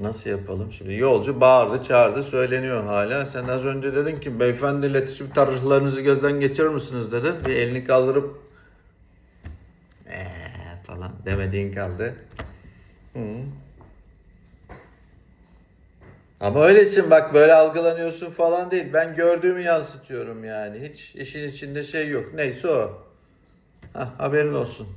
Nasıl yapalım şimdi? Yolcu bağırdı, çağırdı, söyleniyor hala. Sen az önce dedin ki beyefendi iletişim tarihlerinizi gözden geçirir misiniz dedin. Bir elini kaldırıp eee falan demediğin kaldı. Hı. Ama öylesin bak böyle algılanıyorsun falan değil. Ben gördüğümü yansıtıyorum yani. Hiç işin içinde şey yok. Neyse o. Hah, haberin olsun.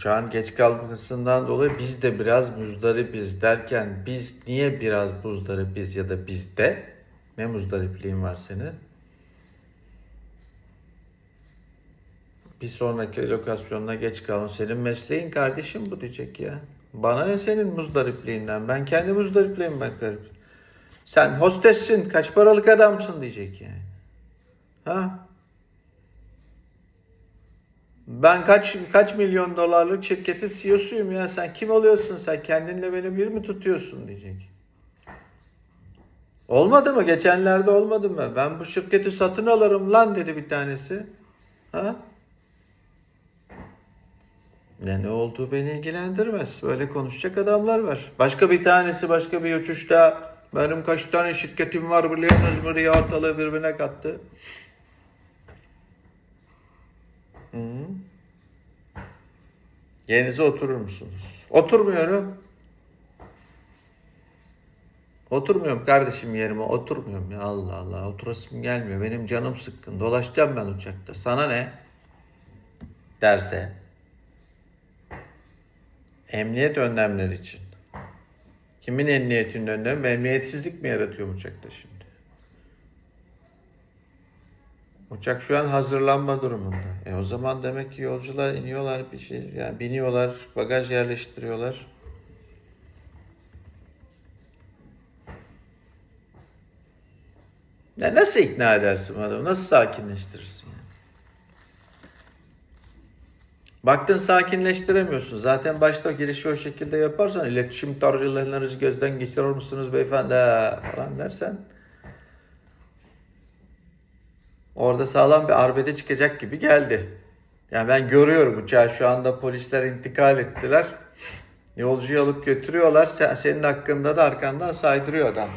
Uçağın geç kalmasından dolayı biz de biraz muzdaripiz derken biz niye biraz muzdaripiz ya da bizde? Ne muzdaripliğin var senin? Bir sonraki lokasyonuna geç kalın. Senin mesleğin kardeşim bu diyecek ya. Bana ne senin muzdaripliğinden? Ben kendi muzdaripliğime bakarım. Sen hostessin, kaç paralık adamsın diyecek yani. Ha? Ben kaç kaç milyon dolarlık şirketin CEO'suyum ya. Sen kim oluyorsun sen? Kendinle beni bir mi tutuyorsun diyecek. Olmadı mı? Geçenlerde olmadı mı? Ben bu şirketi satın alırım lan dedi bir tanesi. Ha? Ne ne olduğu beni ilgilendirmez. Böyle konuşacak adamlar var. Başka bir tanesi başka bir uçuşta benim kaç tane şirketim var biliyorsunuz mu diye ortalığı birbirine kattı. Yerinize oturur musunuz? Oturmuyorum. Oturmuyorum kardeşim yerime oturmuyorum ya. Allah Allah oturasım gelmiyor. Benim canım sıkkın. Dolaşacağım ben uçakta. Sana ne? Derse. Emniyet önlemleri için. Kimin emniyetinin önlemi? Emniyetsizlik mi yaratıyor uçakta şimdi uçak şu an hazırlanma durumunda e o zaman demek ki yolcular iniyorlar bir şey yani biniyorlar bagaj yerleştiriyorlar Ya nasıl ikna edersin adamı? Nasıl sakinleştirirsin? Baktın sakinleştiremiyorsun. Zaten başta girişi o şekilde yaparsan iletişim tarzlarınızı gözden geçirir misiniz beyefendi ha?" falan dersen orada sağlam bir arbede çıkacak gibi geldi. Yani ben görüyorum uçağı şu anda polisler intikal ettiler. Yolcuyu alıp götürüyorlar. Sen, senin hakkında da arkandan saydırıyor adam.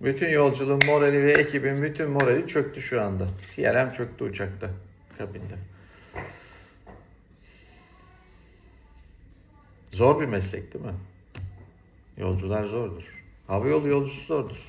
Bütün yolculuğun morali ve ekibin bütün morali çöktü şu anda. CRM çöktü uçakta, kabinde. Zor bir meslek değil mi? Yolcular zordur. Hava yolu yolcusu zordur.